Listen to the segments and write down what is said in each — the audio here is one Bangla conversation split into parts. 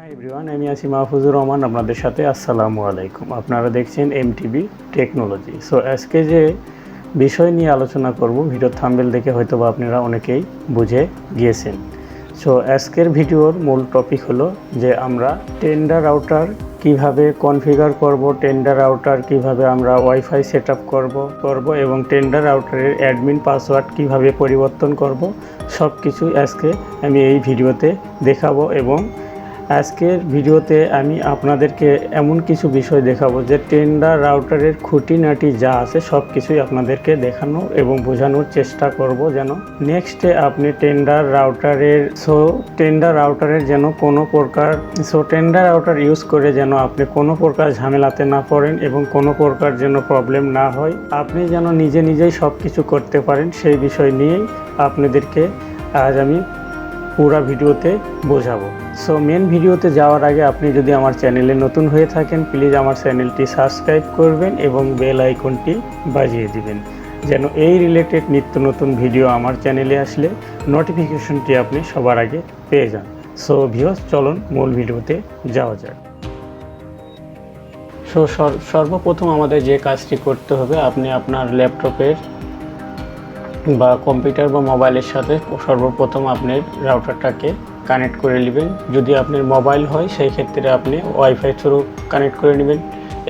হাই এভরিওয়ান আমি আছি মাহফুজুর রহমান আপনাদের সাথে। আসসালামু আলাইকুম। আপনারা দেখছেন এমটিভি টেকনোলজি সো আজকে যে বিষয় নিয়ে আলোচনা করব, ভিডিও থাম্বেল দেখে হয়তো বা আপনারা অনেকেই বুঝে গিয়েছেন। সো আজকের ভিডিওর মূল টপিক হলো যে আমরা টেন্ডার আউটার কীভাবে কনফিগার করব টেন্ডার আউটার কীভাবে আমরা ওয়াইফাই সেট আপ করব করব এবং টেন্ডার আউটারের অ্যাডমিন পাসওয়ার্ড কীভাবে পরিবর্তন করব সব কিছু আজকে আমি এই ভিডিওতে দেখাবো এবং আজকের ভিডিওতে আমি আপনাদেরকে এমন কিছু বিষয় দেখাবো যে টেন্ডার রাউটারের খুঁটিনাটি যা আছে সব কিছুই আপনাদেরকে দেখানো এবং বোঝানোর চেষ্টা করব যেন। নেক্সটে আপনি টেন্ডার রাউটারের সো টেন্ডার রাউটারের যেন কোনো প্রকার সো টেন্ডার রাউটার ইউজ করে যেন আপনি কোনো প্রকার ঝামেলাতে না পড়েন এবং কোনো প্রকার যেন প্রবলেম না হয়। আপনি যেন নিজে নিজেই সব কিছু করতে পারেন সেই বিষয় নিয়েই আপনাদেরকে আজ আমি পুরা ভিডিওতে বোঝাবো। সো মেন ভিডিওতে যাওয়ার আগে আপনি যদি আমার চ্যানেলে নতুন হয়ে থাকেন প্লিজ আমার চ্যানেলটি সাবস্ক্রাইব করবেন এবং বেল আইকনটি বাজিয়ে দিবেন। যেন এই রিলেটেড নিত্য নতুন ভিডিও আমার চ্যানেলে আসলে নোটিফিকেশনটি আপনি সবার আগে পেয়ে যান। সো ভিওস চলুন মূল ভিডিওতে যাওয়া যাক। সো সর্বপ্রথম আমাদের যে কাজটি করতে হবে, আপনি আপনার ল্যাপটপের বা কম্পিউটার বা মোবাইলের সাথে সর্বপ্রথম আপনি রাউটারটাকে কানেক্ট করে নেবেন। যদি আপনার মোবাইল হয়, সেই ক্ষেত্রে আপনি ওয়াইফাই থ্রু কানেক্ট করে নেবেন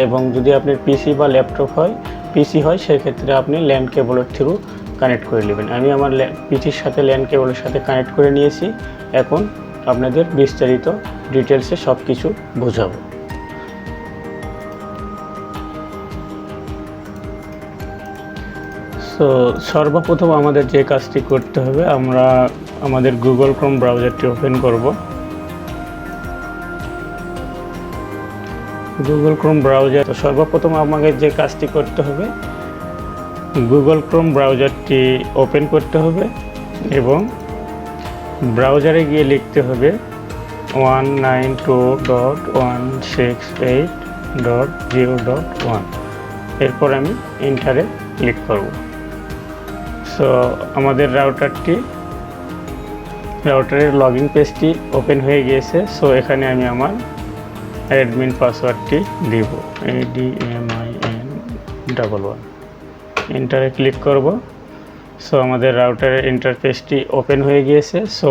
এবং যদি আপনার পিসি বা ল্যাপটপ হয় পিসি হয়, সেই ক্ষেত্রে আপনি ল্যান্ড কেবলের থ্রু কানেক্ট করে নেবেন। আমি আমার পিসির সাথে ল্যান্ড কেবলের সাথে কানেক্ট করে নিয়েছি। এখন আপনাদের বিস্তারিত ডিটেলসে সব কিছু বোঝাবো। সো সর্বপ্রথম আমাদের যে কাজটি করতে হবে, আমরা আমাদের গুগল ক্রোম ব্রাউজারটি ওপেন করব। গুগল ক্রোম ব্রাউজার তো সর্বপ্রথম আমাকে যে কাজটি করতে হবে গুগল ক্রোম ব্রাউজারটি ওপেন করতে হবে এবং ব্রাউজারে গিয়ে লিখতে হবে one nine two dot one six eight dot zero dot one এরপর আমি ইন্টারে ক্লিক করব। সো আমাদের রাউটারটি রাউটারের লগইন পেজটি ওপেন হয়ে গিয়েছে। সো এখানে আমি আমার অ্যাডমিন পাসওয়ার্ডটি দিব। A D M I N double one ইন্টারে ক্লিক করব। সো আমাদের রাউটারের ইন্টারফেসটি ওপেন হয়ে গিয়েছে। সো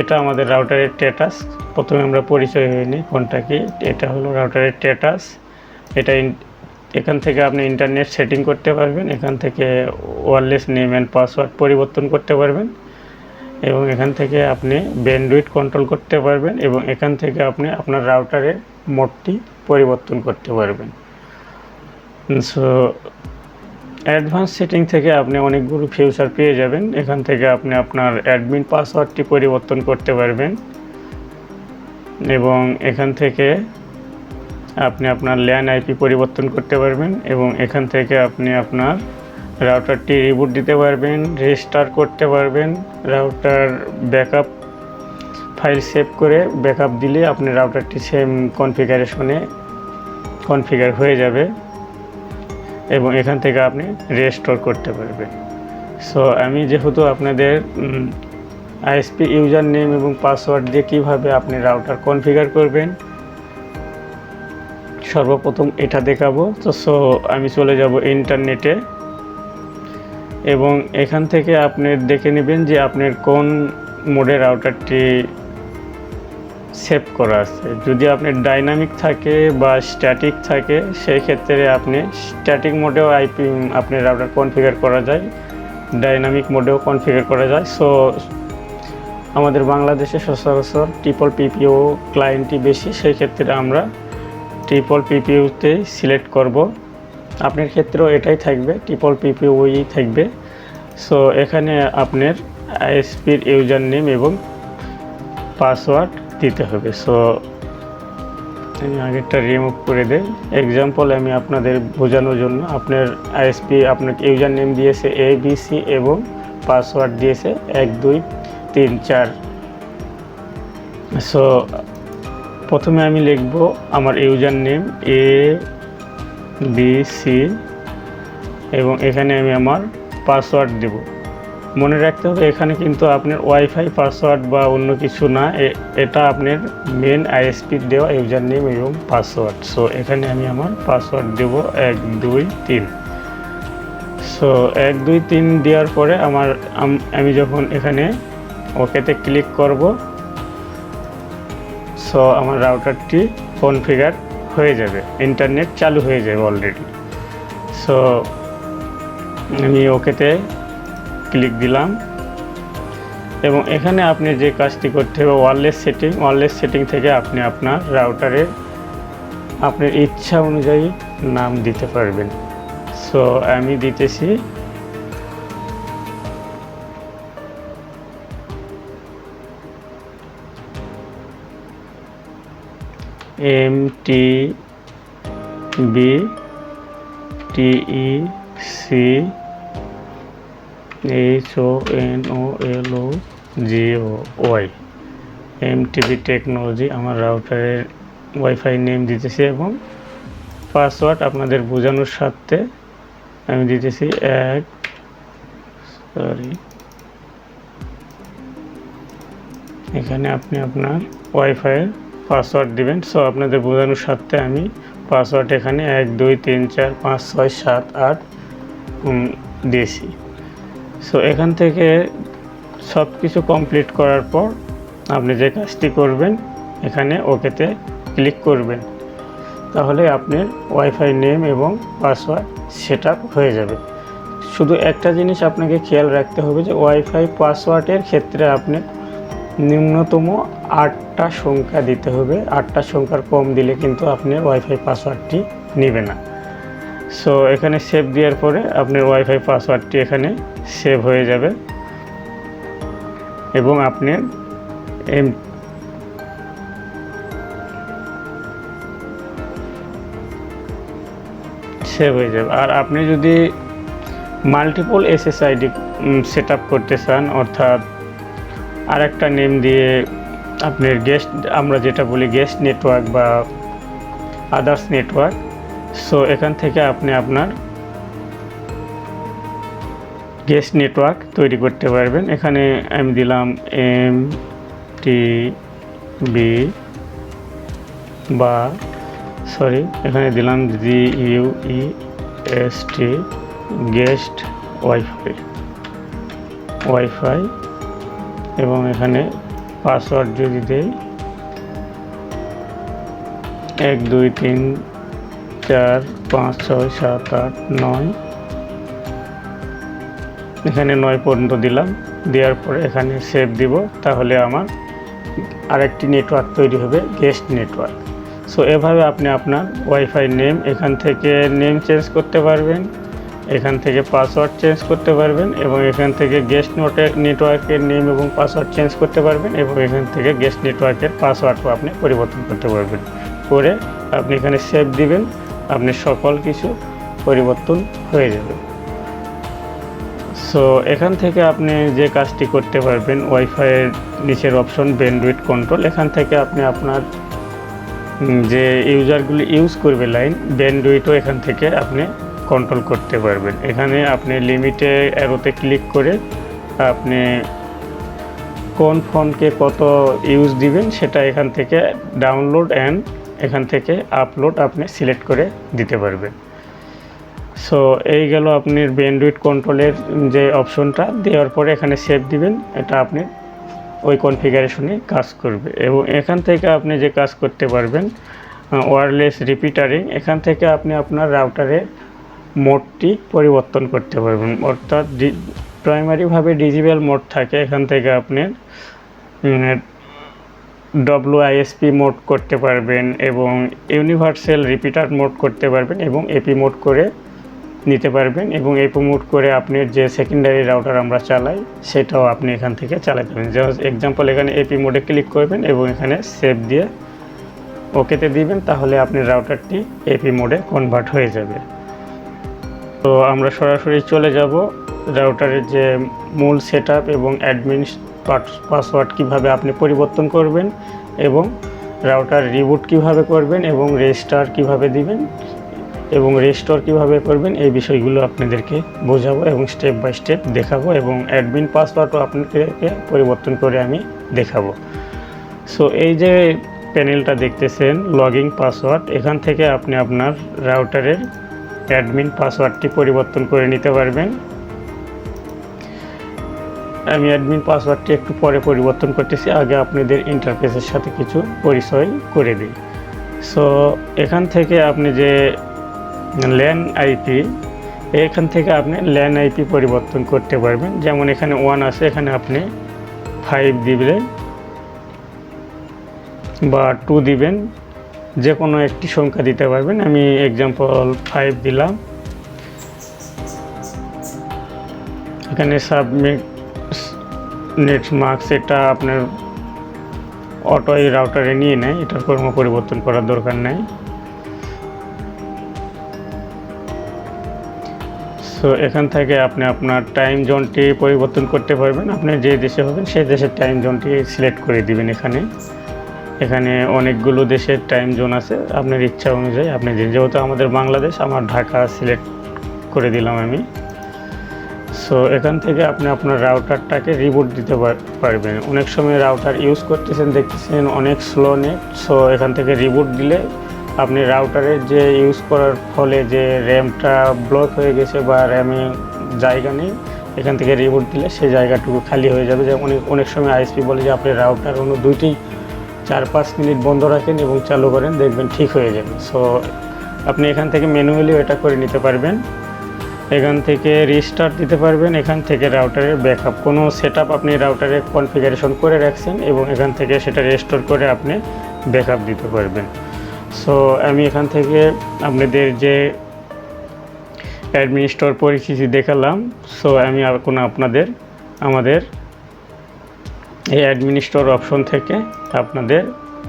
এটা আমাদের রাউটারের স্ট্যাটাস প্রথমে আমরা পরিচয় নিই কোনটা কি। এটা হলো রাউটারের স্ট্যাটাস এটা এখান থেকে আপনি ইন্টারনেট সেটিং করতে পারবেন, এখান থেকে ওয়ারলেস নেম অ্যান্ড পাসওয়ার্ড পরিবর্তন করতে পারবেন এবং এখান থেকে আপনি ব্যান্ডউইথ কন্ট্রোল করতে পারবেন এবং এখান থেকে আপনি আপনার রাউটারের মোডটি পরিবর্তন করতে পারবেন। সো অ্যাডভান্স সেটিং থেকে আপনি অনেকগুলো ফিউচার পেয়ে যাবেন। এখান থেকে আপনি আপনার অ্যাডমিন পাসওয়ার্ডটি পরিবর্তন করতে পারবেন এবং এখান থেকে আপনি আপনার ল্যান্ড আইপি পরিবর্তন করতে পারবেন এবং এখান থেকে আপনি আপনার রাউটারটি রিবুট দিতে পারবেন রেজিস্টার করতে পারবেন, রাউটার ব্যাকআপ ফাইল সেভ করে ব্যাকআপ দিলে আপনি রাউটারটি সেম কনফিগারেশনে কনফিগার হয়ে যাবে এবং এখান থেকে আপনি রেস্টোর করতে পারবেন। সো আমি যেহেতু আপনাদের আইএসপি ইউজার নেম এবং পাসওয়ার্ড দিয়ে কীভাবে আপনি রাউটার কনফিগার করবেন সর্বপ্রথম এটা দেখাবো। তো সো আমি চলে যাব ইন্টারনেটে এবং এখান থেকে আপনি দেখে নেবেন যে আপনার কোন মোডের রাউটারটি সেভ করা আছে। যদি আপনার ডাইনামিক থাকে বা স্ট্যাটিক থাকে, সেই ক্ষেত্রে আপনি স্ট্যাটিক মোডেও আইপি আপনি রাউটার কনফিগার করা যায়। ডাইনামিক মোডেও কনফিগার করা যায়। সো আমাদের বাংলাদেশে সচরাচর ট্রিপল পিপিও ক্লায়েন্টই বেশি। সেই ক্ষেত্রে আমরা ট্রিপল পিপিউতে সিলেক্ট করব। আপনার ক্ষেত্রেও এটাই থাকবে ট্রিপল পিপিউই থাকবে। সো এখানে আপনার আইএসপির ইউজার নেম এবং পাসওয়ার্ড দিতে হবে। সো আমি আগেরটা রিমুভ করে দেই। এক্সাম্পল আমি আপনাদের বোঝানোর জন্য আপনার আইএসপি আপনাকে ইউজার নেম দিয়েছে এ বি সি এবং পাসওয়ার্ড দিয়েছে এক, দুই, তিন, চার। সো প্রথমে আমি লিখব আমার user name A B C এবং এখানে আমি আমার পাসওয়ার্ড দেব। মনে রাখতে হবে, এখানে কিন্তু আপনার ওয়াইফাই পাসওয়ার্ড বা অন্য কিছু না এটা আপনার মেন আইএসপি দেওয়া ইউজার নেম এবং পাসওয়ার্ড। সো এখানে আমি আমার পাসওয়ার্ড দেব এক, দুই, তিন। সো এক, দুই, তিন দেওয়ার পরে আমার আমি যখন এখানে ওকেতে ক্লিক করব সো আমার রাউটারটি কনফিগার হয়ে যাবে। ইন্টারনেট চালু হয়ে যাবে অলরেডি সো আমি ওকেতে ক্লিক দিলাম। এবং এখানে আপনি যে কাজটি করতে হবে ওয়ারলেস সেটিং ওয়ারলেস সেটিং থেকে আপনি আপনার রাউটারের আপনার ইচ্ছা অনুযায়ী নাম দিতে পারবেন। সো আমি দিতেছি M T B T E C H O N O L O G O Y M TV technology আমার রাউটারের ওয়াইফাই নেম দিতেছি এবং পাসওয়ার্ড আপনাদের বোঝানোর সাথে আমি দিতেছি এক সরি এখানে আপনি আপনার ওয়াইফাইয়ের পাসওয়ার্ড দিবেন। সো আপনাদের বোঝানোর সাথে আমি পাসওয়ার্ড এখানে এক, দুই, তিন, চার, পাঁচ, ছয়, সাত, আট দিয়েছি। সো এখান থেকে সব কিছু কমপ্লিট করার পর আপনি যে কাজটি করবেন, এখানে ওকেতে ক্লিক করবেন। তাহলে আপনার ওয়াইফাই নেম এবং পাসওয়ার্ড সেট হয়ে যাবে। শুধু একটা জিনিস আপনাকে খেয়াল রাখতে হবে যে ওয়াইফাই পাসওয়ার্ডের ক্ষেত্রে আপনি ন্যূনতম আটটা সংখ্যা দিতে হবে। আটটা সংখ্যার কম দিলে কিন্তু আপনি ওয়াইফাই পাসওয়ার্ডটি নেবে না। সো এখানে সেভ দেওয়ার পরে আপনার ওয়াইফাই পাসওয়ার্ডটি এখানে সেভ হয়ে যাবে। এবং আপনি এম সেভ হয়ে যাবে। আর আপনি যদি মাল্টিপল এসএসআইডি সেট করতে চান, অর্থাৎ আরেকটা নেম দিয়ে আপনার গেস্ট আমরা যেটা বলি গেস্ট নেটওয়ার্ক বা আদার্স নেটওয়ার্ক সো এখান থেকে আপনি আপনার গেস্ট নেটওয়ার্ক তৈরি করতে পারবেন। এখানে আমি দিলাম এম টি বি বা সরি এখানে দিলাম G U E S T guest WiFi WiFi এবং এখানে পাসওয়ার্ড যদি দেই, এক, দুই, তিন, চার, পাঁচ, ছয়, সাত, আট, নয়। এখানে নয় পর্যন্ত দিলাম, দেওয়ার পরে এখানে সেভ দিব, তাহলে আমার আরেকটি নেটওয়ার্ক তৈরি হবে গেস্ট নেটওয়ার্ক সো এভাবে আপনি আপনার ওয়াইফাই নেম এখান থেকে নেম চেঞ্জ করতে পারবেন। এখান থেকে পাসওয়ার্ড চেঞ্জ করতে পারবেন এবং এখান থেকে গেস্ট নোটে নেটওয়ার্কের নেম এবং পাসওয়ার্ড চেঞ্জ করতে পারবেন এবং এখান থেকে গেস্ট নেটওয়ার্কের পাসওয়ার্ডও আপনি পরিবর্তন করতে পারবেন। করে আপনি এখানে সেভ দিবেন, আপনি সকল কিছু পরিবর্তন হয়ে যাবে। সো এখান থেকে আপনি যে কাজটি করতে পারবেন ওয়াইফাইয়ের নিচের অপশন ব্যান্ডউইথ কন্ট্রোল এখান থেকে আপনি আপনার যে ইউজারগুলি ইউজ করবে লাইন ব্যান্ডউইথও এখান থেকে আপনি কন্ট্রোল করতে পারবেন। এখানে আপনি লিমিটে অ্যারোতে ক্লিক করে আপনি কোন ফোনকে কত ইউজ দিবেন সেটা এখান থেকে ডাউনলোড অ্যান্ড এখান থেকে আপলোড আপনি সিলেক্ট করে দিতে পারবেন। সো এই গেল আপনার ব্যান্ডউইথ কন্ট্রোলের যে অপশনটা দেওয়ার পরে এখানে সেভ দিবেন। এটা আপনি ওই কনফিগারেশনে কাজ করবে। এবং এখান থেকে আপনি যে কাজ করতে পারবেন ওয়ারলেস রিপিটারিং এখান থেকে আপনি আপনার রাউটারের মোডটি পরিবর্তন করতে পারবেন। অর্থাৎ প্রাইমারিভাবে ডিজিটাল মোড থাকে, এখান থেকে আপনি ডব্লু আইএসপি মোড করতে পারবেন এবং ইউনিভার্সাল রিপিটার মোড করতে পারবেন এবং এপি মোড করে নিতে পারবেন এবং এপি মোড করে আপনি যে সেকেন্ডারি রাউটার আমরা চালাই, সেটাও আপনি এখান থেকে চালাতে পারবেন যেমন এক্সাম্পল এখানে এপি মোডে ক্লিক করবেন এবং এখানে সেভ দিয়ে ওকেতে দিবেন, তাহলে আপনি রাউটারটি এপি মোডে কনভার্ট হয়ে যাবে। তো আমরা সরাসরি চলে যাব রাউটারের যে মূল সেট এবং অ্যাডমিন পাসওয়ার্ড কীভাবে আপনি পরিবর্তন করবেন এবং রাউটার রিবুট কীভাবে করবেন এবং রেজিস্টার কীভাবে দিবেন এবং রেস্টোর কীভাবে করবেন এই বিষয়গুলো আপনাদেরকে বোঝাবো এবং স্টেপ বাই স্টেপ দেখাবো এবং অ্যাডমিন পাসওয়ার্ডও আপনাদেরকে পরিবর্তন করে আমি দেখাবো। সো এই যে প্যানেলটা দেখতেছেন লগিং পাসওয়ার্ড এখান থেকে আপনি আপনার রাউটারের অ্যাডমিন পাসওয়ার্ডটি পরিবর্তন করে নিতে পারবেন। আমি অ্যাডমিন পাসওয়ার্ডটি একটু পরে পরিবর্তন করতেছি, আগে আপনাদের ইন্টারফেসের সাথে কিছু পরিচয় করে দিই। সো এখান থেকে আপনি যে ল্যান আইপি এখান থেকে আপনি ল্যান আইপি পরিবর্তন করতে পারবেন। যেমন এখানে ওয়ান আছে, এখানে আপনি ফাইভ দিবেন বা টু দিবেন। যে কোনো একটি সংখ্যা দিতে পারবেন। আমি এক্সাম্পল ফাইভ দিলাম। এখানে সাবমিট নেট মার্কস এটা আপনার অটো এই রাউটারে নিয়ে নেয়। এটার কোনো পরিবর্তন করার দরকার নেই। সো এখান থেকে আপনি আপনার টাইম জোনটি পরিবর্তন করতে পারবেন। আপনি যে দেশে হবেন, সেই দেশের টাইম জোনটি সিলেক্ট করে দিবেন এখানে। এখানে অনেকগুলো দেশের টাইম জোন আছে। আপনার ইচ্ছা অনুযায়ী আপনি যে- যেহেতু আমাদের বাংলাদেশ, আমার ঢাকা সিলেক্ট করে দিলাম আমি। সো এখান থেকে আপনি আপনার রাউটারটাকে রিবুট দিতে পার- পারবেন। অনেক সময় রাউটার ইউজ করতেছেন, দেখতেছেন অনেক স্লো নেট সো এখান থেকে রিবুট দিলে আপনি রাউটারের যে ইউজ করার ফলে যে র্যামটা ব্লক হয়ে গেছে বা র্যামে জায়গা নেই, এখান থেকে রিবুট দিলে সেই জায়গাটুকু খালি হয়ে যাবে। যেমন অনেক অনেক সময় আইএসপি বলে যে আপনি রাউটার অন্য দুইটি চার পাঁচ মিনিট বন্ধ রাখেন এবং চালু করেন, দেখবেন ঠিক হয়ে যাবে। সো আপনি এখান থেকে ম্যানুয়ালি এটা করে নিতে পারবেন। এখান থেকে রিস্টার্ট দিতে পারবেন। এখান থেকে রাউটারের ব্যাকআপ কোনো সেট আপনি রাউটারে কনফিগারেশন করে রাখছেন এবং এখান থেকে সেটা রেস্টোর করে আপনি ব্যাকআপ দিতে পারবেন। সো আমি এখান থেকে আপনাদের যে অ্যাডমিনিস্টর পরিচিতি দেখালাম। সো আমি এখন আপনাদের, আমাদের এই অ্যাডমিনিস্টর অপশন থেকে আপনাদের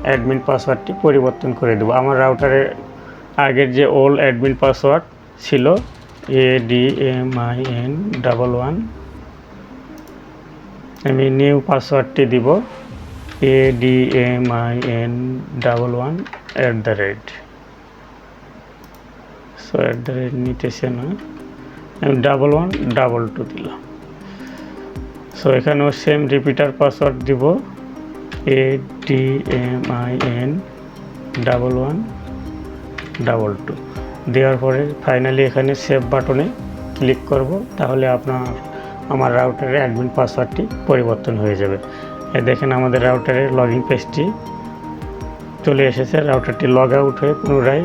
অ্যাডমিন পাসওয়ার্ডটি পরিবর্তন করে দেবো। আমার রাউটারের আগের যে ওল্ড অ্যাডমিন পাসওয়ার্ড ছিল A D M I N double one আমি নিউ পাসওয়ার্ডটি দিব A D M I N double one at the rate so at the rate নিতেছে না। আমি ডাবল ওয়ান ডাবল টু দিলাম। সো এখানেও সেম রিপিটার পাসওয়ার্ড দিব. A D M I N double one double two দেওয়ার পরে ফাইনালি এখানে সেভ বাটনে ক্লিক করব, তাহলে আপনার, আমার রাউটারের অ্যাডমিন পাসওয়ার্ডটি পরিবর্তন হয়ে যাবে। এ দেখেন আমাদের রাউটারের লগইন পেজটি চলে এসেছে। রাউটারটি লগ আউট হয়ে পুনরায়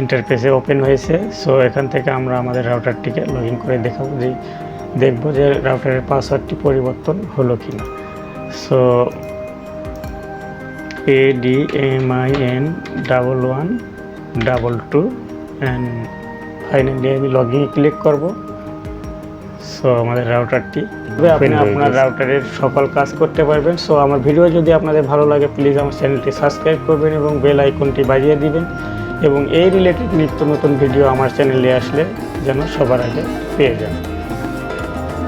ইন্টারফেসে ওপেন হয়েছে। সো এখান থেকে আমরা আমাদের রাউটারটিকে লগ ইন করে দেখাবো যে দেখব যে রাউটারের পাসওয়ার্ডটি পরিবর্তন হলো কি না so A D M I N double one double two and finally আমি লগইনে ক্লিক করব। সো আমাদের রাউটারটি আপনি আপনার রাউটারের সকল কাজ করতে পারবেন। সো আমার ভিডিও যদি আপনাদের ভালো লাগে প্লিজ আমার চ্যানেলটি সাবস্ক্রাইব করবেন এবং বেল আইকনটি বাজিয়ে দিবেন। এবং এই রিলেটেড নিত্য নতুন ভিডিও আমার চ্যানেলে আসলে যেন সবার আগে পেয়ে যান।